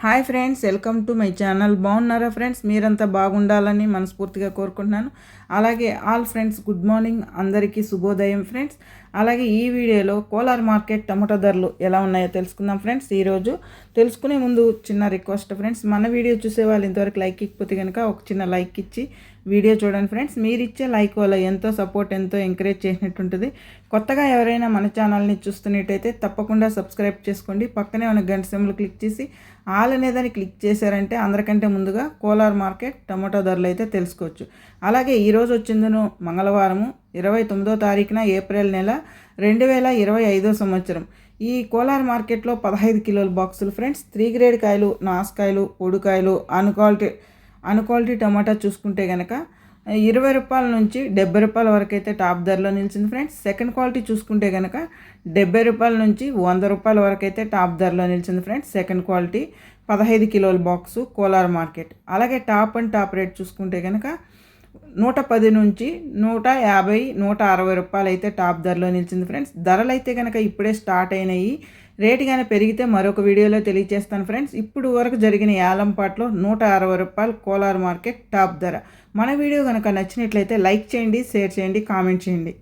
Hi friends welcome to my channel. బాగున్నారా friends? మీరంతా బాగుండాలని మనస్ఫూర్తిగా కోరుకుంటున్నాను. అలాగే ఆల్ ఫ్రెండ్స్ గుడ్ మార్నింగ్. అందరికీ శుభోదయం ఫ్రెండ్స్. అలాగే ఈ వీడియోలో కోలార్ మార్కెట్ టమాటో ధరలు ఎలా ఉన్నాయో తెలుసుకుందాం ఫ్రెండ్స్. ఈరోజు తెలుసుకునే ముందు చిన్న రిక్వెస్ట్ ఫ్రెండ్స్. మన వీడియో చూసే వాళ్ళు ఇంతవరకు లైక్ ఇకపోతే కనుక ఒక చిన్న లైక్ ఇచ్చి వీడియో చూడండి ఫ్రెండ్స్. మీరు ఇచ్చే లైక్ వల్ల ఎంతో సపోర్ట్ ఎంతో ఎంకరేజ్ చేసినట్టు ఉంటుంది. కొత్తగా ఎవరైనా మన ఛానల్ని చూస్తున్నట్టయితే తప్పకుండా సబ్స్క్రైబ్ చేసుకోండి. పక్కనే ఉన్న గంట సింబల్ క్లిక్ చేసి ఆల్ అనేదాన్ని క్లిక్ చేశారంటే అందరికంటే ముందుగా కోలార్ మార్కెట్ టమాటో ధరలు అయితే తెలుసుకోవచ్చు. అలాగే ఈరోజు వచ్చిందను మంగళవారము ఇరవై తొమ్మిదో తారీఖున ఏప్రిల్ నెల రెండు వేల ఇరవై ఐదో సంవత్సరం. ఈ కోలార్ మార్కెట్లో పదహైదు కిలోల బాక్సులు ఫ్రెండ్స్ త్రీ గ్రేడ్ కాయలు నాసుకాయలు పొడికాయలు అన్క్వాలిటీ అన్క్వాలిటీ టమాటా చూసుకుంటే కనుక ఇరవై రూపాయల నుంచి డెబ్బై రూపాయల వరకు అయితే టాప్ ధరలో నిలిచింది ఫ్రెండ్స్. సెకండ్ క్వాలిటీ చూసుకుంటే కనుక డెబ్బై రూపాయల నుంచి వంద రూపాయల వరకు అయితే టాప్ ధరలో నిలిచింది ఫ్రెండ్స్. సెకండ్ క్వాలిటీ పదహైదు కిలోల బాక్సు కోలార్ మార్కెట్. అలాగే టాప్ అండ్ టాప్ రేట్ చూసుకుంటే కనుక నూట పది నుంచి నూట యాభై నూట అరవై రూపాయలు అయితే టాప్ ధరలో నిలిచింది ఫ్రెండ్స్. ధరలు అయితే కనుక ఇప్పుడే స్టార్ట్ అయినాయి. రేటు కానీ పెరిగితే మరొక వీడియోలో తెలియజేస్తాను ఫ్రెండ్స్. ఇప్పుడు వరకు జరిగిన యాలంపాట్లో నూట అరవై రూపాయలు కోలార్ మార్కెట్ టాప్ ధర. మన వీడియో కనుక నచ్చినట్లయితే లైక్ చేయండి షేర్ చేయండి కామెంట్ చేయండి.